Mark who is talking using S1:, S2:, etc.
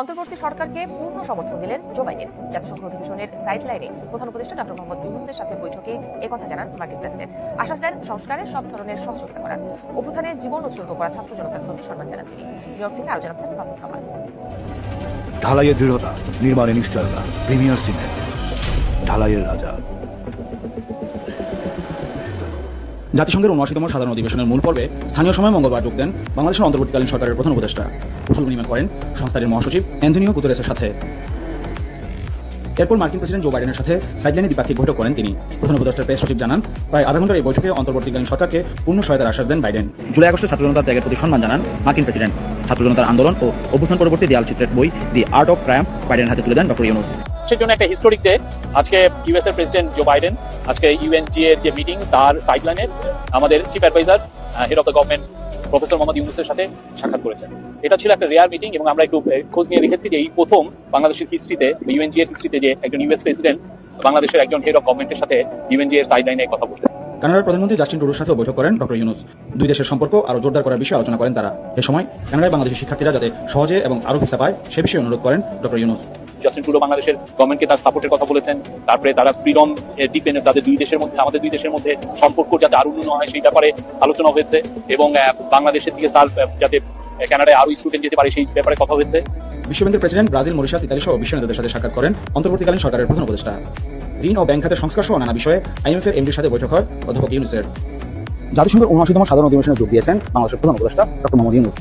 S1: অন্তর্বর্তী সরকারকে পূর্ণ সমর্থন দিলেন জো বাইডেন। জাতিসংঘ অধিবেশনের সাইডলাইনে প্রধান উপদেষ্টা ডক্টর মোহাম্মদ ইউনুসের সাথে বৈঠকে একথা জানান মার্কিন প্রেসিডেন্ট। আশ্বাস দেন, সংস্কারে সব ধরনের সহযোগিতা করার। অভ্যুত্থানে জীবন উৎসর্গ করা ছাত্র জনতার প্রতি সম্মান জানান তিনি। নিউ থেকে আরও জানাচ্ছেন হাফিজ কামাল।
S2: ঢালাইয়ের দৃঢ়তা, নির্মাণে নিশ্চয়তা, প্রিমিয়ার সিমেন্ট ঢালাইয়ের রাজা।
S3: জাতিসংঘের উনআশিতম সাধারণ অধিবেশনের মূল পর্বে স্থানীয় সময় মঙ্গলবার যোগ দেন বাংলাদেশের অন্তর্বর্তীকালীন সরকারের প্রধান উপদেষ্টা কুশল বিনিময় করেন সংস্থাটির মহাসচিব অ্যান্থনিও গুতেরেসের সাথে। এরপর মার্কিন প্রেসিডেন্ট জো বাইডেনের সাথে সাইডলাইনে দ্বিপাক্ষিক বৈঠক করেন তিনি। প্রধান উপদেষ্টার প্রেস সচিব জানান, প্রায় আধা ঘণ্টার এই বৈঠকে অন্তর্বর্তীকালীন সরকারকে পূর্ণ সহায়তার আশ্বাস দেন বাইডেন। জুলাই আগস্টে ছাত্র জনতার ত্যাগের প্রতি সম্মান জানান মার্কিন প্রেসিডেন্ট। ছাত্র জনতার আন্দোলন ও অভ্যুত্থান পরবর্তী দেয়াল চিত্রের বই দি আর্ট অফ ট্রায়াম্প বাইডেনের হাতে তুলে দেন ডক্টর ইউনুস।
S4: দেশের জন্য একটা হিস্টোরিক ডে আজকে ইউএস এর প্রেসিডেন্ট জো বাইডেন আজকে ইউএনজি এর যে মিটিং তার সাইডলাইনে আমাদের chief adviser head of the government professor Mohammad ইউনুসের সাথে সাক্ষাৎ করেছেন। এটা ছিল একটা রেয়ার মিটিং এবং আমরা একটু খোঁজ নিয়ে রেখেছি যে এই প্রথম বাংলাদেশের হিস্ট্রিতে ইউএনজি এর হিস্ট্রিতে যে একজন ইউএস প্রেসিডেন্ট বাংলাদেশের একজন হেড অফ গভর্নমেন্টের সাথে ইউএনজি এর সাইডলাইনে কথা বলতেন।
S3: কানাডার প্রধানমন্ত্রী জাস্টিন ট্রুডোর সাথেও বৈঠক করেন ডক্টর ইউনুস। দুই দেশের সম্পর্ক আরও জোরদার করার বিষয়ে আলোচনা করেন তারা। এ সময় কানাডায় বাংলাদেশের শিক্ষার্থীরা যাতে সহজে এবং আরও ভিসা পায়, সে বিষয়ে অনুরোধ করেন ডক্টর ইউনুস।
S4: জাস্টিন ট্রুডো বাংলাদেশের গভর্নমেন্টকে তার সাপোর্টের কথা বলেছেন। তারপরে তারা ফ্রিডম ডিপেন্ড তাদের দুই দেশের মধ্যে আমাদের দুই দেশের মধ্যে সম্পর্ক যাতে আরও উন্নয়ন হয় সেই ব্যাপারে আলোচনা হয়েছে এবং বাংলাদেশের দিকে আহ, যাতে কানাডায় আরও স্টুডেন্ট যেতে পারে সেই ব্যাপারে কথা হয়েছে।
S3: বিশ্বব্যাংকের প্রেসিডেন্ট ব্রাজিল মরিশাস ইতালি সহ বিশ্ব নেতাদের সাথে সাক্ষাৎ করেন অন্তর্বর্তীকালীন সরকারের প্রধান উপদেষ্টা। ঋণ ও ব্যাংক খাতের সংস্কার সহ নানা বিষয়ে আইএমএফ এর এমডির সাথে বৈঠক হয় অধ্যাপক ইউনুসের। জাতিসংঘের উনআশিতম সাধারণ অধিবেশনে যোগ দিয়েছেন বাংলাদেশের প্রধান উপদেষ্টা ডক্টর মোহাম্মদ ইউনুস।